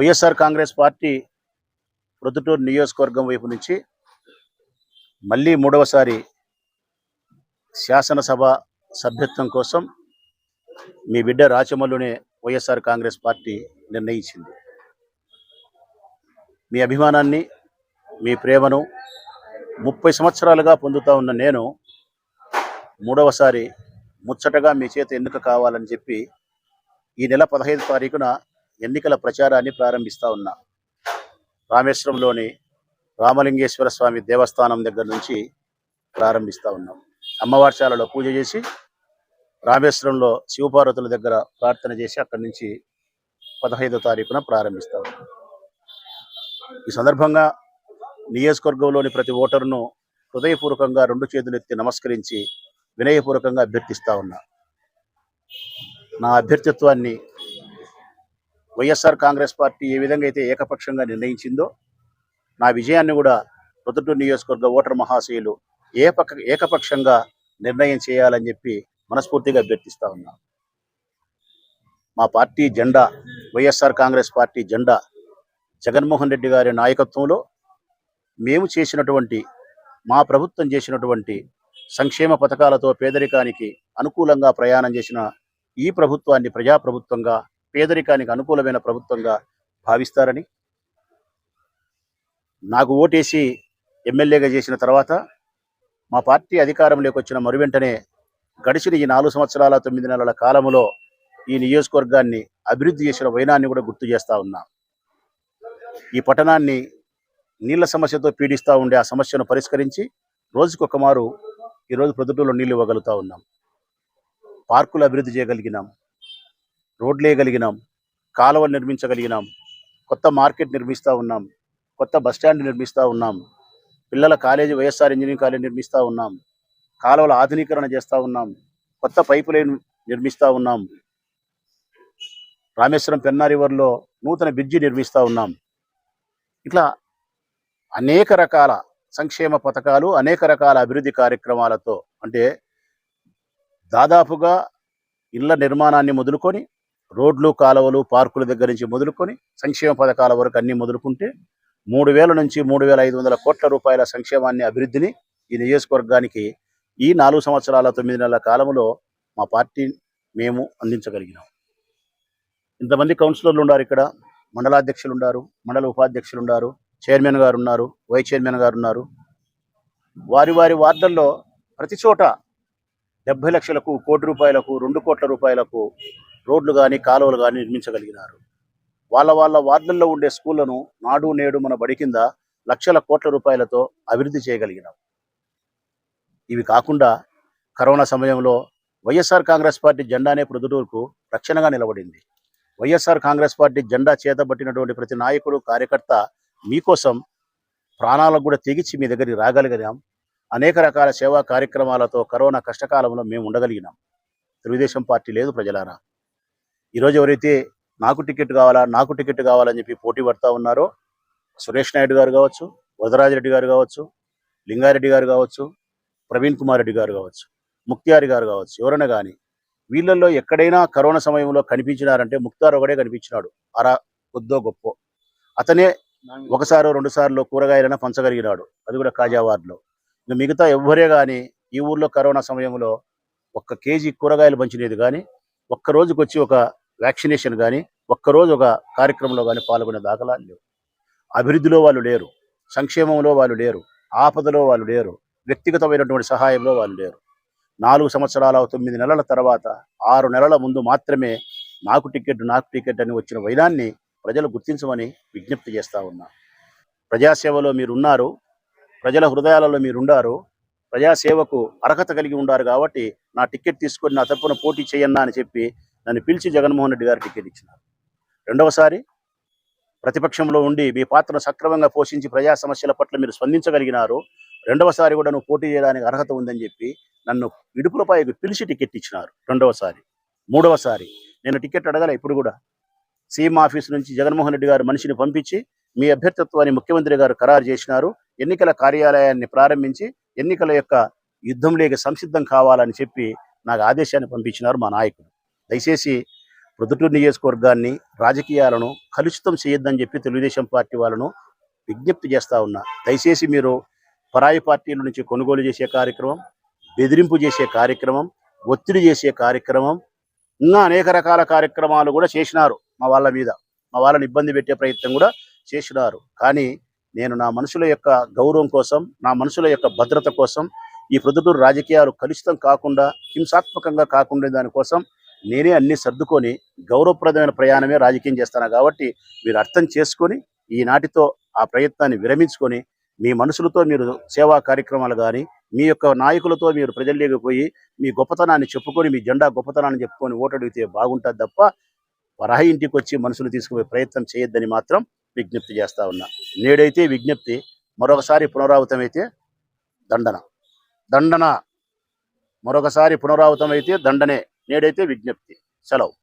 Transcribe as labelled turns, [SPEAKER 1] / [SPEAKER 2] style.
[SPEAKER 1] YSR Congress party Proddatur నియోజకవర్గం వైపు నుంచి మళ్ళీ మూడవసారి శాసనసభ సభ్యత్వం కోసం మీ బిడ్డ రాచమల్లునే వైఎస్ఆర్ కాంగ్రెస్ పార్టీ నిర్ణయించింది. మీ అభిమానాన్ని మీ ప్రేమను ముప్పై సంవత్సరాలుగా పొందుతా ఉన్న నేను మూడవసారి ముచ్చటగా మీ చేత ఎన్నిక కావాలని చెప్పి ఈ నెల పదహైదు తారీఖున ఎన్నికల ప్రచారాన్ని ప్రారంభిస్తా ఉన్నా. రామేశ్వరంలోని రామలింగేశ్వర స్వామి దేవస్థానం దగ్గర నుంచి ప్రారంభిస్తా ఉన్నాం. అమ్మవారిశాలలో పూజ చేసి రామేశ్వరంలో శివపార్వతుల దగ్గర ప్రార్థన చేసి అక్కడి నుంచి పదహైదో తారీఖున ప్రారంభిస్తా ఉన్నాం. ఈ సందర్భంగా నియోజకవర్గంలోని ప్రతి ఓటరును హృదయపూర్వకంగా రెండు చేతులెత్తి నమస్కరించి వినయపూర్వకంగా అభ్యర్థిస్తా ఉన్నా. నా అభ్యర్థిత్వాన్ని వైఎస్ఆర్ కాంగ్రెస్ పార్టీ ఏ విధంగా అయితే ఏకపక్షంగా నిర్ణయించిందో నా విజయాన్ని కూడా ప్రొద్దుటూరు నియోజకవర్గ ఓటర్ మహాశయులు ఏపక ఏకపక్షంగా నిర్ణయం చేయాలని చెప్పి మనస్ఫూర్తిగా అభ్యర్థిస్తా ఉన్నా మా పార్టీ జెండా వైఎస్ఆర్ కాంగ్రెస్ పార్టీ జెండా జగన్మోహన్ రెడ్డి గారి నాయకత్వంలో మేము చేసినటువంటి మా ప్రభుత్వం చేసినటువంటి సంక్షేమ పథకాలతో పేదరికానికి అనుకూలంగా ప్రయాణం చేసిన ఈ ప్రభుత్వాన్ని ప్రజాప్రభుత్వంగా పేదరికానికి అనుకూలమైన ప్రభుత్వంగా భావిస్తారని నాకు ఓటేసి ఎమ్మెల్యేగా చేసిన తర్వాత మా పార్టీ అధికారంలోకి వచ్చిన మరు వెంటనే గడిచిన ఈ నాలుగు సంవత్సరాల తొమ్మిది నెలల కాలంలో ఈ నియోజకవర్గాన్ని అభివృద్ధి చేసిన వైనాన్ని కూడా గుర్తు చేస్తూ ఉన్నా. ఈ పట్టణాన్ని నీళ్ళ సమస్యతో పీడిస్తూ ఉండే ఆ సమస్యను పరిష్కరించి రోజుకొక మారు ఈరోజు ప్రొద్దుటూరులో నీళ్ళు ఇవ్వగలుగుతూ ఉన్నాం. పార్కులు అభివృద్ధి చేయగలిగినాం. రోడ్లు వేయగలిగినాం కాలువలు నిర్మించగలిగినాం కొత్త మార్కెట్ నిర్మిస్తూ ఉన్నాం కొత్త బస్ స్టాండ్ నిర్మిస్తూ ఉన్నాం పిల్లల కాలేజీ వైఎస్ఆర్ ఇంజనీరింగ్ కాలేజ్ నిర్మిస్తూ ఉన్నాం కాలువల ఆధునీకరణ చేస్తూ ఉన్నాం కొత్త పైపు లైన్ నిర్మిస్తూ ఉన్నాం రామేశ్వరం పెన్నా రివర్లో నూతన బ్రిడ్జి నిర్మిస్తూ ఉన్నాం. ఇట్లా అనేక రకాల సంక్షేమ పథకాలు అనేక రకాల అభివృద్ధి కార్యక్రమాలతో అంటే దాదాపుగా ఇళ్ళ నిర్మాణాన్ని మొదలుకొని రోడ్లు కాలువలు పార్కుల దగ్గర నుంచి మొదలుకొని సంక్షేమ పథకాల వరకు అన్ని మొదలుకుంటే మూడు వేల నుంచి మూడు వేల ఐదు వందల కోట్ల రూపాయల సంక్షేమాన్ని అభివృద్ధిని ఈ నియోజకవర్గానికి ఈ నాలుగు సంవత్సరాల తొమ్మిది నెలల కాలంలో మా పార్టీ మేము అందించగలిగినాం. ఇంతమంది కౌన్సిలర్లు ఉన్నారు ఇక్కడ. మండలాధ్యక్షులు ఉన్నారు మండల ఉపాధ్యక్షులు ఉన్నారు చైర్మన్ గారు ఉన్నారు వైస్ చైర్మన్ గారు ఉన్నారు. వారి వారి వార్డుల్లో ప్రతి చోట డెబ్బై లక్షలకు కోటి రూపాయలకు రెండు కోట్ల రూపాయలకు రోడ్లు కానీ కాలువలు కానీ నిర్మించగలిగినారు. వాళ్ళ వాళ్ళ వార్డుల్లో ఉండే స్కూళ్ళను నాడు నేడు మన బడి కింద లక్షల కోట్ల రూపాయలతో అభివృద్ధి చేయగలిగినాం. ఇవి కాకుండా కరోనా సమయంలో వైఎస్ఆర్ కాంగ్రెస్ పార్టీ జెండానే ప్రొద్దుటూరుకు రక్షణగా నిలబడింది. వైఎస్ఆర్ కాంగ్రెస్ పార్టీ జెండా చేతబట్టినటువంటి ప్రతి నాయకుడు కార్యకర్త మీకోసం ప్రాణాలకు కూడా తెగిచి మీ దగ్గరికి రాగలిగినాం. అనేక రకాల సేవా కార్యక్రమాలతో కరోనా కష్టకాలంలో మేము ఉండగలిగినాం. తెలుగుదేశం పార్టీ లేదు ప్రజలారా. ఈరోజు ఎవరైతే నాకు టికెట్ కావాలా నాకు టికెట్ కావాలని చెప్పి పోటీ పడతా ఉన్నారో సురేష్ నాయుడు గారు కావచ్చు వరదరాజరెడ్డి గారు కావచ్చు లింగారెడ్డి గారు కావచ్చు ప్రవీణ్ కుమార్ రెడ్డి గారు కావచ్చు ముక్తియారి గారు కావచ్చు ఎవరైనా కానీ వీళ్ళల్లో ఎక్కడైనా కరోనా సమయంలో కనిపించినారంటే ముక్తార్ ఒకడే కనిపించినాడు అరా కొద్దో గొప్ప. అతనే ఒకసారి రెండు సార్లు కూరగాయలైనా పంచగలిగినాడు అది కూడా కాజావార్లో ఇంకా మిగతా ఎవ్వరే కానీ ఈ ఊర్లో కరోనా సమయంలో ఒక్క కేజీ కూరగాయలు పంచినది కానీ ఒక్క రోజుకొచ్చి ఒక వ్యాక్సినేషన్ కానీ ఒక్కరోజు ఒక కార్యక్రమంలో కానీ పాల్గొనే దాఖలాలు లేవు. అభివృద్ధిలో వాళ్ళు లేరు సంక్షేమంలో వాళ్ళు లేరు ఆపదలో వాళ్ళు లేరు వ్యక్తిగతమైనటువంటి సహాయంలో వాళ్ళు లేరు. నాలుగు సంవత్సరాల తొమ్మిది నెలల తర్వాత ఆరు నెలల ముందు మాత్రమే నాకు టికెట్ నాకు టికెట్ అని వచ్చిన వైనాన్ని ప్రజలు గుర్తించమని విజ్ఞప్తి చేస్తా ఉన్నా. ప్రజాసేవలో మీరున్నారు ప్రజల హృదయాలలో మీరుండారు ప్రజాసేవకు అర్హత కలిగి ఉండారు కాబట్టి నా టికెట్ తీసుకొని నా తరపున పోటీ చేయన్నా అని చెప్పి నన్ను పిలిచి జగన్మోహన్ రెడ్డి గారు టికెట్ ఇచ్చినారు. రెండవసారి ప్రతిపక్షంలో ఉండి మీ పాత్రను సక్రమంగా పోషించి ప్రజా సమస్యల పట్ల మీరు స్పందించగలిగినారు. రెండవసారి కూడా నువ్వు పోటీ చేయడానికి అర్హత ఉందని చెప్పి నన్ను ఇడుపులపై పిలిచి టికెట్ ఇచ్చినారు రెండవసారి. మూడవసారి నేను టికెట్ అడగల ఇప్పుడు కూడా. సీఎం ఆఫీస్ నుంచి జగన్మోహన్ రెడ్డి గారు మనిషిని పంపించి మీ అభ్యర్థిత్వాన్ని ముఖ్యమంత్రి గారు ఖరారు చేసినారు. ఎన్నికల కార్యాలయాన్ని ప్రారంభించి ఎన్నికల యొక్క యుద్ధంలోకి సంసిద్ధం కావాలని చెప్పి నాకు ఆదేశాన్ని పంపించినారు మా నాయకుడు దయచేసి ప్రొద్దుటూరు నియోజకవర్గాన్ని రాజకీయాలను కలుషితం చేయొద్దని చెప్పి తెలుగుదేశం పార్టీ వాళ్ళను విజ్ఞప్తి చేస్తూ ఉన్నా. దయచేసి మీరు పరాయి పార్టీల నుంచి కొనుగోలు చేసే కార్యక్రమం బెదిరింపు చేసే కార్యక్రమం ఒత్తిడి చేసే కార్యక్రమం ఇంకా అనేక రకాల కార్యక్రమాలు కూడా చేసినారు మా వాళ్ళ మీద. మా వాళ్ళని ఇబ్బంది పెట్టే ప్రయత్నం కూడా చేసినారు. కానీ నేను నా మనుషుల యొక్క గౌరవం కోసం నా మనుషుల యొక్క భద్రత కోసం ఈ ప్రొద్దుటూరు రాజకీయాలు కలుషితం కాకుండా హింసాత్మకంగా కాకుండా దానికోసం నేనే అన్ని సర్దుకొని గౌరవప్రదమైన ప్రయాణమే రాజకీయం చేస్తాను కాబట్టి మీరు అర్థం చేసుకొని ఈనాటితో ఆ ప్రయత్నాన్ని విరమించుకొని మీ మనుషులతో మీరు సేవా కార్యక్రమాలు కానీ మీ యొక్క నాయకులతో మీరు ప్రజల్లోకి పోయి మీ గొప్పతనాన్ని చెప్పుకొని మీ జెండా గొప్పతనాన్ని చెప్పుకొని ఓటడిగితే బాగుంటుంది తప్ప పరాయి ఇంటికి వచ్చి మనుషులు తీసుకుపోయే ప్రయత్నం చేయొద్దని మాత్రం విజ్ఞప్తి చేస్తా ఉన్నా. నేడైతే విజ్ఞప్తి మరొకసారి పునరావృతమైతే దండన. దండన. మరొకసారి పునరావృతమైతే దండనే. నేడైతే విజ్ఞప్తి. సెలవు.